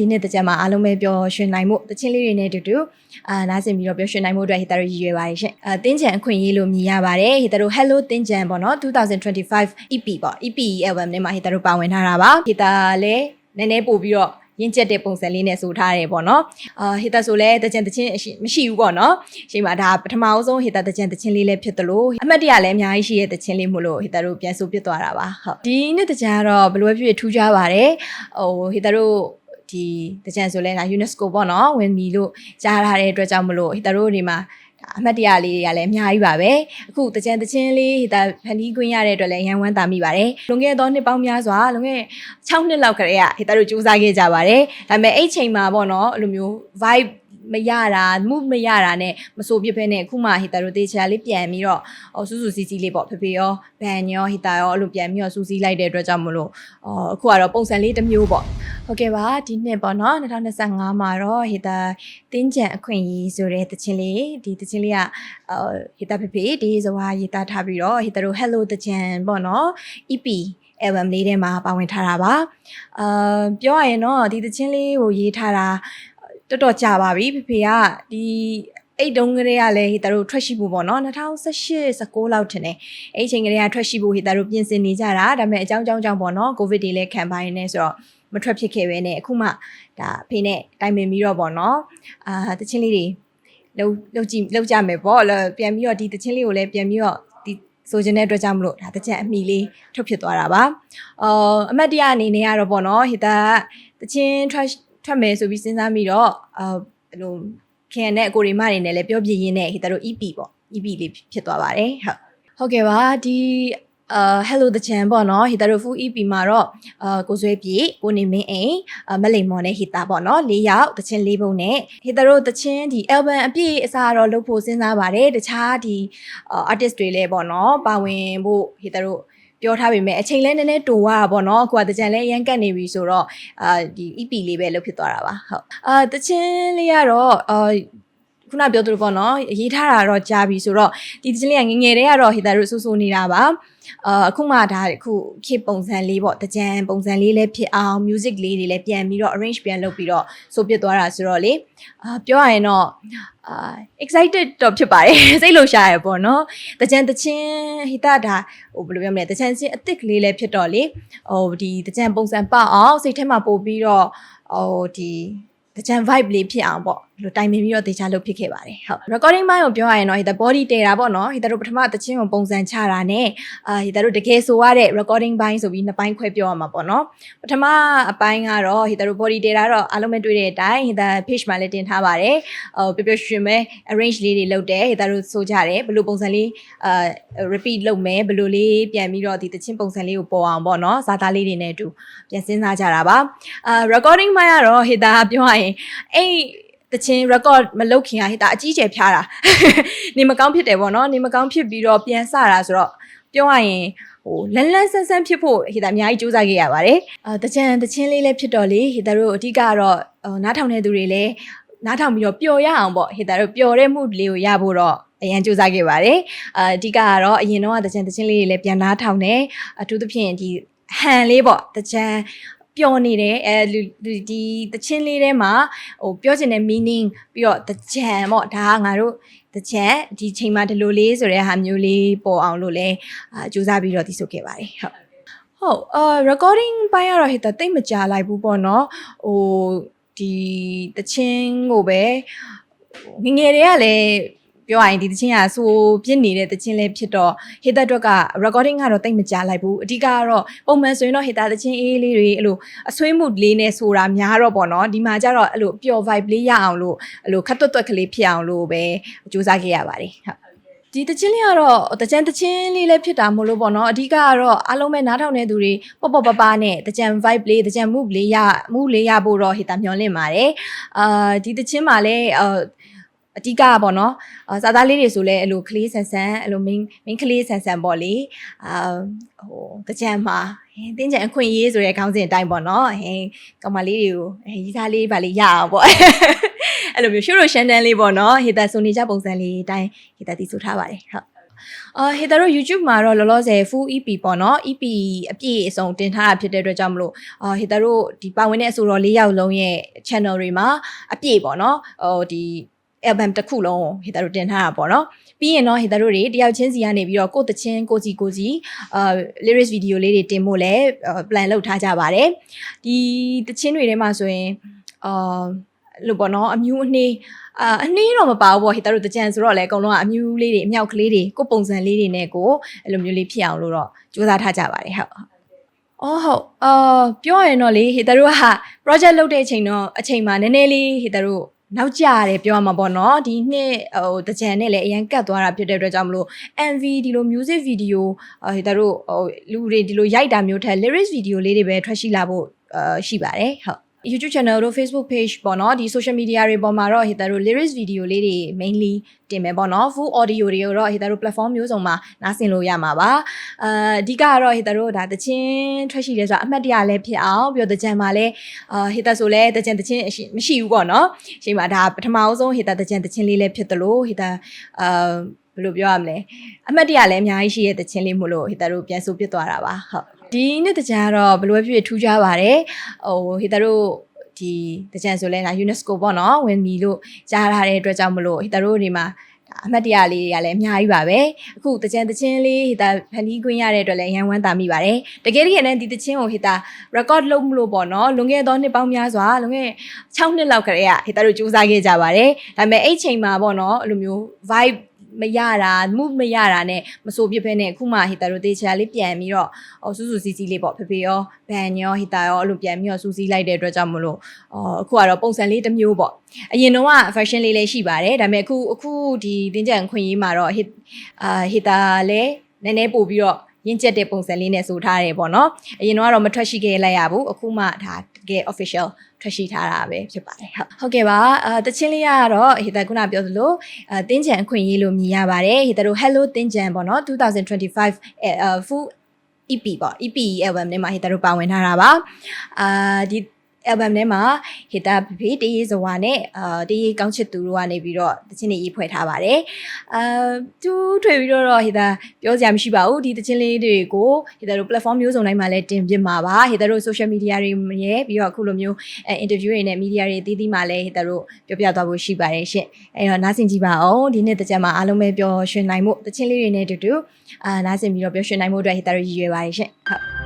ဒီနေ့တကြမှာအားလုံးပဲပျော်ရွှင်နိုင်မှုတချင်းလေးတွေနဲ့အတူတူအာနားဆင်ပြီးတော့ပျော်ရွှင်နိုင်မှုအတွက်ဟိတတို့ရည်ရွယ်ပါတယ်ရှင်အာတင်းချန်အခွင့်အရေးလို့မြည်ရပါတယ်ဟိတတို့ Hello တင်းချန်ပေါ့နော်2025 EP ပေါ့ EP album နဲ့မှာဟိတတို့ပါဝင်ထားတာပါဟိတလည်းနည်းနည်းပို့ပြီးတော့ရင့်ကျက်တဲ့ပုံစံလေးနဲ့ဆိုထားတယ်ပေါ့နော်အာဟိတဆိုလဲတကြံတချင်းအရှိမရှိဘူးပေါ့နော်ချိန်မှာဒါပထမအဆုံးဟိတတကြံတချင်းလေးလည်းဖြစ်တယ်လို့အမှတ်တရလည်းအများကြီးရှိတဲ့တချင်းလေးမို့လို့ဟိတတို့ပြန်ဆိုပြစ်သွားတာပါဟုတ်ဒီနေ့တကြံကတော့ဘယ်လိုပဲဖြစ်ဖြစ်ထူးခြားပါတယ်ဟိုဟိတတို့ ဒီတကြံဆိုလဲဒါ UNESCO ပေါ့နော်ဝင်ပြီလို့ကြားထားတဲ့အတွက်ကြောင့်မလို့ဟိတတို့ဒီမှာဒါအမှတ်တရလေးတွေကလည်းအများကြီးပါပဲအခုတကြံတချင်းလေးဟိတဖန်တီးခွင့်ရတဲ့အတွက်လည်းရန်ဝမ်းသာမိပါတယ်လွန်ခဲ့သောနှစ်ပေါင်းများစွာလွန်ခဲ့6နှစ်လောက်ကလေးကဟိတတို့စူးစမ်းခဲ့ကြပါတယ်ဒါပေမဲ့အဲ့ချိန်မှာပေါ့နော်အဲ့လိုမျိုး vibe မရတာ move မရတာနဲ့မဆိုပြဖဲနဲ့အခုမှဟိတတို့တေချာလေးပြန်ပြီးတော့ဟိုစူးစူးစီးစီးလေးပေါ့ဖေဖေရောဘန်ရောဟိတရောအဲ့လိုပြန်ပြီးတော့စူးစီးလိုက်တဲ့အတွက်ကြောင့်မလို့အော်အခုကတော့ပုံစံလေးတစ်မျိုးပေါ့ ဟုတ်ကဲ့ပါဒီနှစ်ပေါ့နော်2025မှာတော့ဟိတာတင်းကြံအခွင့်အရေးဆိုတဲ့တခြင်းလေးဒီတခြင်းလေးကအော်ဟိတာဖေဖေဒီစဝါရေးသားထားပြီးတော့ဟိတာတို့ Hello တခြင်းပေါ့နော် EP album လေးထဲမှာပါဝင်ထားတာပါအာပြောရရင်တော့ဒီတခြင်းလေးကိုရေးထားတာတော်တော်ကြာပါပြီဖေဖေကဒီ အဲ့တုန်းကလေးကလည်းဟိတာတို့ထွက်ရှိဖို့ပေါ့နော်2018 19လောက်ထင်တယ်အဲ့အချိန်ကလေးကထွက်ရှိဖို့ဟိတာတို့ပြင်ဆင်နေကြတာဒါပေမဲ့အကြောင်းကြောင်းကြောင့်ပေါ့နော်ကိုဗစ်တွေလည်းခံပါနေနေဆိုတော့မထွက်ဖြစ်ခဲ့ပဲနဲ့အခုမှဒါအဖေနဲ့တိုင်ပင်ပြီးတော့ပေါ့နော်အာတချင်းလေးတွေလှုပ်လှုပ်ကြည့်လှုပ်ကြမယ်ပေါ့လဲပြန်ပြီးတော့ဒီတချင်းလေးကိုလည်းပြန်ပြီးတော့ဒီဆိုချင်တဲ့အတွက်ကြောင့်မလို့ဒါတချင်းအမိလေးထုတ်ဖြစ်သွားတာပါအော်အမတ်တရအနေနဲ့ကတော့ပေါ့နော်ဟိတာတချင်းထွက်ထွက်မယ်ဆိုပြီးစဉ်းစားပြီးတော့အာဘယ်လို ခင်နဲ့အကိုရီမတွေနဲ့လည်းပြောပြရင်းနဲ့ဟိတာတို့ EP ပေါ့ EP လေးဖြစ်သွားပါတယ်ဟုတ်ဟုတ်ကဲ့ပါဒီအာ hello the chan ပေါ့နော်ဟိတာတို့ full EP မှာတော့အာကိုဆွဲပြေကိုနေမင်းအိမ်အာမလိန်မော်နဲ့ဟိတာပေါ့နော်၄ယောက်တချင်း၄ပုံနဲ့ဟိတာတို့တချင်းဒီ album အပြည့်အစားတော့လုပ်ဖို့စဉ်းစားပါတယ်တခြားဒီ artist တွေလည်းပေါ့နော်ပါဝင်ဖို့ဟိတာတို့ ပြောထားပေမဲ့အချိန်လဲနည်းနည်းတူသွားတာပေါ့နော်အခုကတကြံလဲရန်ကတ်နေပြီဆိုတော့အာဒီ EP လေးပဲလုပ်ဖြစ်သွားတာပါဟုတ်အာတချင်းလေးကတော့အာ ခုနပြောသလိုပေါ့နော်ရေးထားတာတော့ကြားပြီဆိုတော့ဒီတချင်းလေးကငယ်ငယ်တည်းကတော့ဟိတာတို့ဆူဆူနေတာပါအာအခုမှဒါအခုခေတ်ပုံစံလေးပေါ့တကြံပုံစံလေးလည်းဖြစ်အောင် music လေးတွေလည်းပြန်ပြီးတော့ arrange ပြန်လုပ်ပြီးတော့ဆိုပြစ်သွားတာဆိုတော့လေအာပြောရရင်တော့အာ excited တော့ဖြစ်ပါတယ်စိတ်လှုပ်ရှားရပေါ့နော်တကြံတချင်းဟိတာဒါဟိုဘယ်လိုပြောမလဲတကြံချင်းအစ်စ်ကလေးလည်းဖြစ်တော့လေဟိုဒီတကြံပုံစံပေါအောင်စိတ်ထဲမှာပို့ပြီးတော့ဟိုဒီတကြံ vibe လေးဖြစ်အောင်ပေါ့ဒီ လိုတိုင်ပင်ပြီးတော့တေချာလုပ်ဖြစ်ခဲ့ပါတယ်ဟုတ် recording ပိုင်းကိုပြောရရင်တော့ဟိတ body တည်တာပေါ့နော်ဟိတတို့ပထမတချင်းကိုပုံစံချတာနဲ့အာဟိတတို့တကယ်ဆိုရတဲ့ recording ပိုင်းဆိုပြီးနှစ်ပိုင်းခွဲပြောရမှာပေါ့နော်ပထမအပိုင်းကတော့ဟိတတို့ body တည်တာတော့အားလုံးပဲတွေ့တဲ့အတိုင်းဟိတ page မှာလည်းတင်ထားပါတယ်ဟိုပျော်ပျော်ရွှင်ရွှင်ပဲ arrange လေးတွေလုပ်တယ်ဟိတတို့ဆိုကြတယ်ဘယ်လိုပုံစံလေးအာ repeat လုပ်မယ်ဘယ်လိုလေးပြန်ပြီးတော့ဒီတချင်းပုံစံလေးကိုပေါ်အောင်ပေါ့နော်ဇာတာလေးတွေနဲ့အတူပြန်စဉ်းစားကြတာပါအာ recording ပိုင်းကတော့ဟိတပြောရရင်အဲ့ တချင်း record မလုပ်ခင်ကဟိတာအကြီးကျယ်ဖျားတာနေမကောင်းဖြစ်တယ်ပေါ့နော်နေမကောင်းဖြစ်ပြီးတော့ပြန်စတာဆိုတော့ပြောရရင်ဟိုလန်းလန်းဆန်းဆန်းဖြစ်ဖို့ဟိတာအများကြီးစူးစမ်းခဲ့ရပါတယ်အာတချံတချင်းလေးလည်းဖြစ်တော့လေဟိတာတို့အဓိကကတော့ဟိုနားထောင်နေသူတွေလည်းနားထောင်ပြီးတော့ပျော်ရအောင်ပေါ့ဟိတာတို့ပျော်တဲ့မှုလေးကိုရဖို့တော့အရန်စူးစမ်းခဲ့ပါတယ်အာအဓိကကတော့အရင်တော့တချံတချင်းလေးတွေလည်းပြန်နားထောင်တယ်အထူးသဖြင့်ဒီဟန်လေးပေါ့တချံ ပျော်နေတယ်အဲလူလူဒီတချင်းလေးထဲမှာဟိုပြောချင်တဲ့ meaning ပြီးတော့တကြံပေါ့ဒါကငါတို့တကြံဒီချိန်မှာဒီလိုလေးဆိုတဲ့ဟာမျိုးလေးပေါ်အောင်လို့လဲအာစူးစမ်းပြီးတော့တည်ဆိုခဲ့ပါတယ်ဟုတ်ဟုတ်အာ recording ပိုင်းကတော့ဟိတတိတ်မကြာလိုက်ဘူးပေါ့နော်ဟိုဒီတချင်းကိုပဲငငယ်တွေကလည်း ပြောရရင်ဒီတချင်းကဆိုပြစ်နေတဲ့တချင်းလေးဖြစ်တော့ဟေတာအတွက်က recording ကတော့တိတ်မကြလိုက်ဘူးအဓိကကတော့ပုံမှန်ဆိုရင်တော့ဟေတာတချင်းအေးလေးတွေအဲ့လိုအဆွေးမှုလေးနဲ့ဆိုတာများတော့ပေါ့နော်ဒီမှာကျတော့အဲ့လိုပျော် vibe လေးရအောင်လို့အဲ့လိုခတ်တွတ်တွက်ကလေးဖြစ်အောင်လို့ပဲစူးစမ်းခဲ့ရပါတယ်ဟုတ်ဒီတချင်းလေးကတော့တကြံတချင်းလေးလည်းဖြစ်တာမို့လို့ပေါ့နော်အဓိကကတော့အားလုံးပဲနားထောင်နေသူတွေပေါ့ပေါ့ပပနဲ့တကြံ vibe လေးတကြံ move လေးရ move လေးရဖို့တော့ဟေတာမျှော်လင့်ပါတယ်အာဒီတချင်းမှာလည်းအာ အဓိကကပေါ့နော်အာစာသားလေးတွေဆိုလဲအဲ့လိုကလေးဆန်ဆန်အဲ့လို main main ကလေးဆန်ဆန်ပေါ့လေအာဟိုတကြံမှာဟင်းတင်းကြံအခွင့်အရေးဆိုတဲ့ခေါင်းစဉ်အတိုင်းပေါ့နော်ဟင်းကောင်မလေးတွေကိုအဲရီသားလေးပါလေးရအောင်ပေါ့အဲ့လိုမျိုးရှိုးရိုရှန်တန်လေးပေါ့နော်ဟေတာဆိုနေကြပုံစံလေးအတိုင်းဟေတာတည်ဆိုထားပါတယ်ဟုတ်အာဟေတာတို့ YouTube မှာတော့လောလောဆယ် full EP ပေါ့နော် EP အပြည့်အစုံတင်ထားတာဖြစ်တဲ့အတွက်ကြောင့်မလို့အာဟေတာတို့ဒီပါဝင်တဲ့အဆိုတော်၄ယောက်လုံးရဲ့ channel တွေမှာအပြည့်ပေါ့နော်ဟိုဒီ album တစ်ခုလုံးကိုဟေတာတို့တင်ထားတာပေါ့နော်ပြီးရင်တော့ဟေတာတို့တွေတယောက်ချင်းစီကနေပြီးတော့ကိုယ့်တချင်းကိုစီကိုစီအာ lyrics video လေးတွေတင်ဖို့လည်း plan လုပ်ထားကြပါတယ်ဒီတချင်းတွေထဲမှာဆိုရင်အာလို့ပေါ့နော်အမျိုးအနှေးအာအနှေးတော့မပါဘူးပေါ့ဟေတာတို့တကြံဆိုတော့လေအကုန်လုံးကအမျိုးလေးတွေအမြောက်ကလေးတွေကိုပုံစံလေးတွေနဲ့ကိုအဲ့လိုမျိုးလေးဖြစ်အောင်လို့တော့စူးစမ်းထားကြပါတယ်ဟုတ်အော်ဟုတ်အာပြောရရင်တော့လေဟေတာတို့က project လုပ်တဲ့အချိန်တော့အချိန်မှာနည်းနည်းလေးဟေတာတို့ နောက်ကျရတယ်ပြောရမှာပေါ့နော်ဒီနှစ်ဟိုတကြံနဲ့လည်းအရင်ကတ်သွားတာဖြစ်တဲ့အတွက်ကြောင့်မလို့ MV ဒီလို music video ဟေတာတို့ဟိုလူတွေဒီလိုရိုက်တာမျိုးထက် lyrics video လေးတွေပဲထွက်ရှိလာဖို့အာရှိပါတယ်ဟုတ် YouTube channel တို့ Facebook page ပေါ့နော်ဒီ social media တွေပေါ်မှာတော့ဟေတာတို့ lyrics video လေးတွေ mainly တင်မယ်ပေါ့နော် full audio တွေကိုတော့ဟေတာတို့ platform မျိုးစုံမှာနားဆင်လို့ရမှာပါအာအဓိကကတော့ဟေတာတို့ဒါတချင်းထွက်ရှိတယ်ဆိုတာအမှတ်တရလည်းဖြစ်အောင်ပြီးတော့တကြံမှာလည်းအာဟေတာဆိုလည်းတကြံတချင်းမရှိဘူးပေါ့နော်အချိန်မှာဒါပထမအဆုံးဟေတာတကြံတချင်းလေးလည်းဖြစ်တယ်လို့ဟေတာအာဘယ်လိုပြောရမလဲအမှတ်တရလည်းအများကြီးရှိရဲ့တချင်းလေးမို့လို့ဟေတာတို့ပြန်ဆိုပြစ်သွားတာပါဟုတ် ဒီနေ့တကြံကတော့ဘယ်လိုပဲဖြစ်ဖြစ်ထူးခြားပါတယ်ဟိုဟေတာတို့ဒီတကြံဆိုလဲဒါ UNESCO ပေါ့နော်ဝင်ပြီလို့ကြားထားတဲ့အတွက်ကြောင့်မလို့ဟေတာတို့ဒီမှာအမှတ်တရလေးတွေကလည်းအများကြီးပါပဲအခုတကြံတချင်းလေးဟိတာဖန်တီးခွင့်ရတဲ့အတွက်လည်းရန်ဝမ်းသာမိပါတယ်တကယ်တကယ်နဲ့ဒီတချင်းကိုဟိတာ record လုပ်မလို့ပေါ့နော်လွန်ခဲ့သောနှစ်ပေါင်းများစွာလွန်ခဲ့6နှစ်လောက်ကတည်းကဟိတာတို့စူးစမ်းခဲ့ကြပါတယ်ဒါပေမဲ့အဲ့ချိန်မှာပေါ့နော်အဲ့လိုမျိုး vibe မရတာ move မရတာနဲ့မဆိုဖြစ်ဖဲနဲ့အခုမှဟီတာတို့တေချာလေးပြန်ပြီးတော့ဟိုစူးစူးစီးစီးလေးပေါ့ဖေဖေရောဘန်ရောဟီတာရောအဲ့လိုပြန်ပြီးတော့စူးစီးလိုက်တဲ့အတွက်ကြောင့်မလို့အော်အခုကတော့ပုံစံလေးတစ်မျိုးပေါ့အရင်တော့က fashion လေးလေးရှိပါတယ်ဒါပေမဲ့အခုအခုဒီတင်းကြံခွင့်ရေးမှာတော့ဟီအာဟီတာလည်းနည်းနည်းပို့ပြီးတော့ရင့်ကျက်တဲ့ပုံစံလေးနဲ့ဆိုထားတယ်ပေါ့နော်အရင်တော့ကတော့မထွက်ရှိခဲ့လိုက်ရဘူးအခုမှဒါတ ကယ် official ထွက်ရှိထားတာပဲဖြစ်ပါတယ်ဟုတ်ဟုတ်ကဲ့ပါအာတချင်းလေးကတော့ဟိတခုနပြောသလိုအာတင်းကြံအခွင့်အရေးလို့မြည်ရပါတယ်ဟိတတို့ Hello တင်းကြံပေါ့နော်2025အဲ full EP ပေါ့ EP album ထဲမှာဟိတတို့ပါဝင်ထားတာပါအာဒီ album ထဲမှာဟိတာဖေဖေတရေစဝါနဲ့အာတရေကောင်းချစ်သူတို့ကနေပြီးတော့တချင်းလေးရေးဖွဲ့ထားပါတယ်အာသူထွေပြီးတော့ဟိတာပြောစရာမရှိပါဘူးဒီတချင်းလေးတွေကိုဟိတာတို့ platform မျိုးစုံတိုင်းမှာလည်းတင်ပြမှာပါဟိတာတို့ social media တွေရဲ့ပြီးတော့အခုလိုမျိုးအဲ interview တွေနဲ့ media တွေတည်တည်မှာလည်းဟိတာတို့ပြောပြသွားဖို့ရှိပါတယ်ရှင့်အဲတော့နားဆင်ကြည့်ပါအောင်ဒီနေ့တကြက်မှာအားလုံးပဲပျော်ရွှင်နိုင်မှုတချင်းလေးတွေနဲ့တူတူအာနားဆင်ပြီးတော့ပျော်ရွှင်နိုင်မှုအတွက်ဟိတာတို့ရည်ရွယ်ပါတယ်ရှင့်ဟုတ်